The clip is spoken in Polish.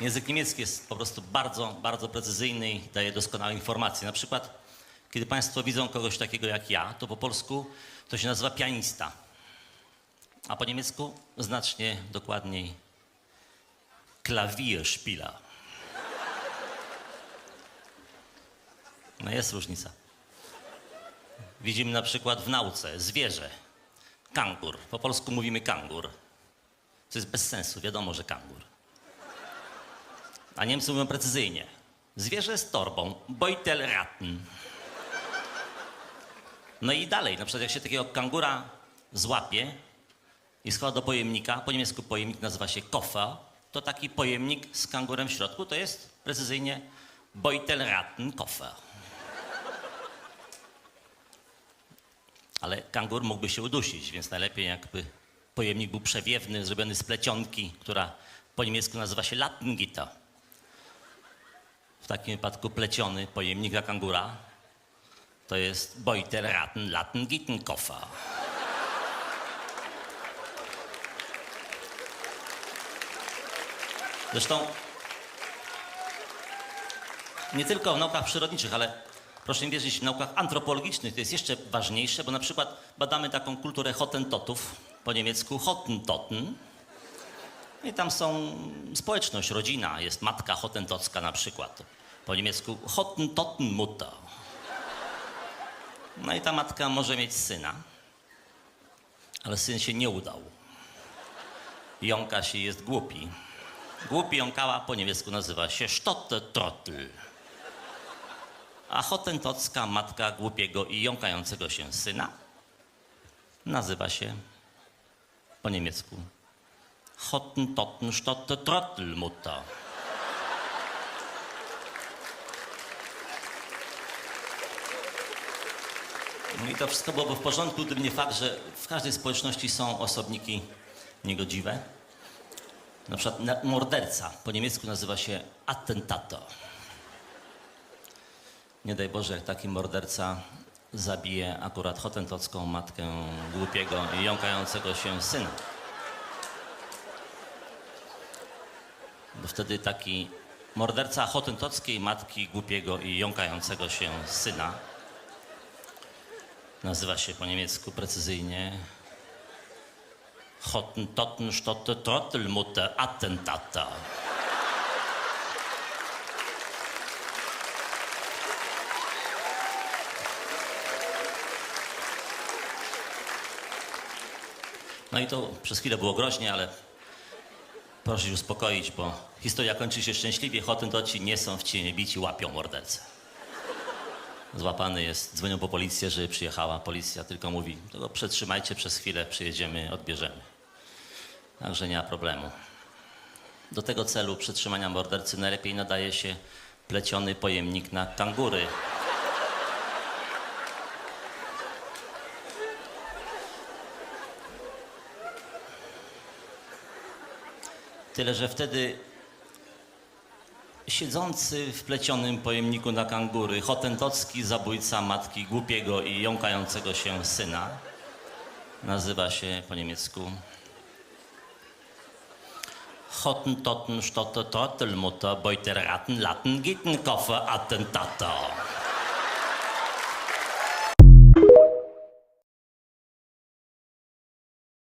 Język niemiecki jest po prostu bardzo, bardzo precyzyjny i daje doskonałe informacje. Na przykład, kiedy Państwo widzą kogoś takiego jak ja, to po polsku to się nazywa pianista, a po niemiecku znacznie dokładniej Klavierspieler. No jest różnica. Widzimy na przykład w nauce zwierzę, kangur. Po polsku mówimy kangur. To jest bez sensu, wiadomo, że kangur. A Niemcy mówią precyzyjnie. Zwierzę z torbą, Beutelratten. No i dalej, na przykład jak się takiego kangura złapie i schowa do pojemnika, po niemiecku pojemnik nazywa się Koffer, to taki pojemnik z kangurem w środku to jest precyzyjnie Beutelratten Koffer. Ale kangur mógłby się udusić, więc najlepiej jakby pojemnik był przewiewny, zrobiony z plecionki, która po niemiecku nazywa się Lattengitter. W takim wypadku pleciony pojemnik dla kangura to jest Beutelratten Lattengittenkoffer. Zresztą nie tylko w naukach przyrodniczych, ale proszę mi wierzyć, w naukach antropologicznych to jest jeszcze ważniejsze, bo na przykład badamy taką kulturę Hottentotów, po niemiecku Hottentotten. I tam są społeczność, rodzina, jest matka Hottentocka na przykład. Po niemiecku Hottentottenmutter. No i ta matka może mieć syna, ale syn się nie udał. Jąka się jest głupi. Głupi jąkała po niemiecku nazywa się Stotte Trottel. A hotentocka matka głupiego i jąkającego się syna nazywa się po niemiecku Hottentotten Stotte Trottelmutter. No i to wszystko byłoby w porządku, gdyby nie fakt, że w każdej społeczności są osobniki niegodziwe. Na przykład morderca po niemiecku nazywa się attentator. Nie daj Boże, jak taki morderca zabije akurat hotentocką matkę głupiego i jąkającego się syna. Bo wtedy taki morderca hotentockiej matki głupiego i jąkającego się syna nazywa się po niemiecku precyzyjnie Hottentotten Stotte Trottelmutter Attentator. No i to przez chwilę było groźnie, ale proszę się uspokoić, bo historia kończy się szczęśliwie. Hotentoci nie są w cienie bici, łapią mordercę. Złapany jest, dzwonią po policję, żeby przyjechała. Policja tylko mówi, to przetrzymajcie przez chwilę, przyjedziemy, odbierzemy. Także nie ma problemu. Do tego celu przetrzymania mordercy najlepiej nadaje się pleciony pojemnik na kangury. Tyle, że wtedy siedzący w plecionym pojemniku na kangury, hotentocki zabójca matki głupiego i jąkającego się syna, nazywa się po niemiecku Hottentotten Stotte Trottelmutter Beuterratten Lattengittenkoffer Attentator.